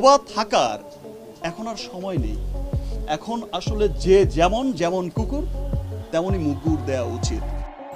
বোবা থাকার এখন আর সময় নেই। এখন আসলে যে যেমন যেমন কুকুর, তেমনই মুকুর দেওয়া উচিত।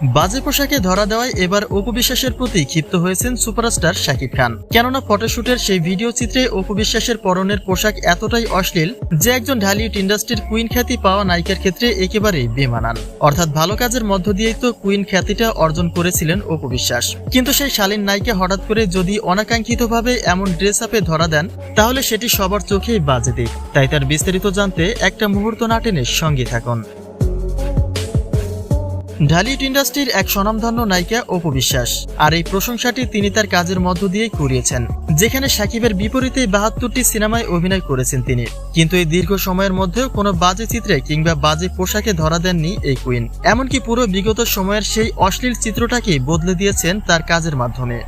বাজে পোশাকে ধরা দেওয়ায় এবার অপবিশ্বাসের প্রতি ক্ষিপ্ত হয়েছেন সুপারস্টার শাকিব খান। কেননা ফটোশুটের সেই ভিডিও চিত্রে অপবিশ্বাসের পরনের পোশাক এতটাই অশ্লীল যে একজন ঢালিউড ইন্ডাস্ট্রির কুইন খ্যাতি পাওয়া নায়িকার ক্ষেত্রে একেবারেই বেমানান। অর্থাৎ ভালো কাজের মধ্য দিয়েই তো কুইন খ্যাতিটা অর্জন করেছিলেন অপবিশ্বাস। কিন্তু সেই শালীন নায়িকা হঠাৎ করে যদি অনাকাঙ্ক্ষিতভাবে এমন ড্রেস আপে ধরা দেন, তাহলে সেটি সবার চোখেই বাজে দিক। তাই তার বিস্তারিত জানতে একটা মুহূর্ত নাটেনের সঙ্গে থাকুন। ঢালিউড ইন্ডাস্ট্রির এক স্বনামধন্য নায়িকা অপু বিশ্বাস। আর এই প্রশংসাটি তিনি তার কাজের মধ্য দিয়েই করিয়েছেন যেখানে সাকিবের বিপরীতে বাহাত্তরটি সিনেমায় অভিনয় করেছেন তিনি। কিন্তু এই দীর্ঘ সময়ের মধ্যেও কোনো বাজে চিত্রে কিংবা বাজে পোশাকে ধরা দেননি এই কুইন। এমনকি পুরো বিগত সময়ের সেই অশ্লীল চিত্রটাকেই বদলে দিয়েছেন তার কাজের মাধ্যমে।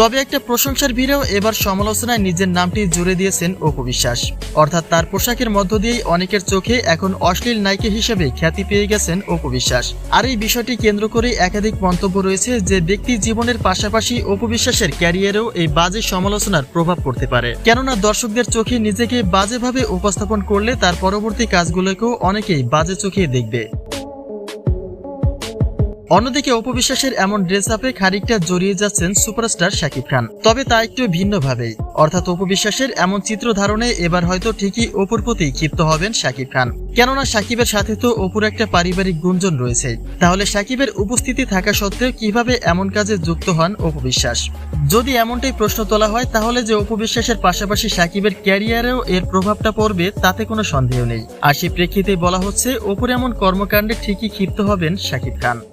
তবে একটা প্রশংসার ভিড়েও এবার সমালোচনায় নিজের নামটি জুড়ে দিয়েছেন অপু বিশ্বাস। অর্থাৎ তার পোশাকের মধ্য দিয়েই অনেকের চোখে এখন অশ্লীল নায়িকা হিসেবে খ্যাতি পেয়ে গেছেন অপু বিশ্বাস। আর এই বিষয়টি কেন্দ্র করে একাধিক মন্তব্য রয়েছে যে ব্যক্তি জীবনের পাশাপাশি অপু বিশ্বাসের ক্যারিয়ারেও এই বাজে সমালোচনার প্রভাব পড়তে পারে। কেননা দর্শকদের চোখে নিজেকে বাজেভাবে উপস্থাপন করলে তার পরবর্তী কাজগুলোকেও অনেকেই বাজে চোখে দেখবে। অন্যদিকে অপবিশ্বাসের এমন ড্রেস আপে খানিকটা জড়িয়ে যাচ্ছেন সুপারস্টার শাকিব খান। তবে তা একটু ভিন্নভাবেই। অর্থাৎ অপবিশ্বাসের এমন চিত্র ধারণে এবার হয়তো ঠিকই অপুর প্রতি ক্ষিপ্ত হবেন শাকিব খান। কেননা সাকিবের সাথে তো অপুর একটা পারিবারিক গুঞ্জন রয়েছে। তাহলে সাকিবের উপস্থিতি থাকা সত্ত্বেও কীভাবে এমন কাজে যুক্ত হন অপবিশ্বাস? যদি এমনটাই প্রশ্ন তোলা হয়, তাহলে যে অপবিশ্বাসের পাশাপাশি সাকিবের ক্যারিয়ারেও এর প্রভাবটা পড়বে, তাতে কোনো সন্দেহ নেই। আর সেই প্রেক্ষিতে বলা হচ্ছে, অপুর এমন কর্মকাণ্ডে ঠিকই ক্ষিপ্ত হবেন শাকিব খান।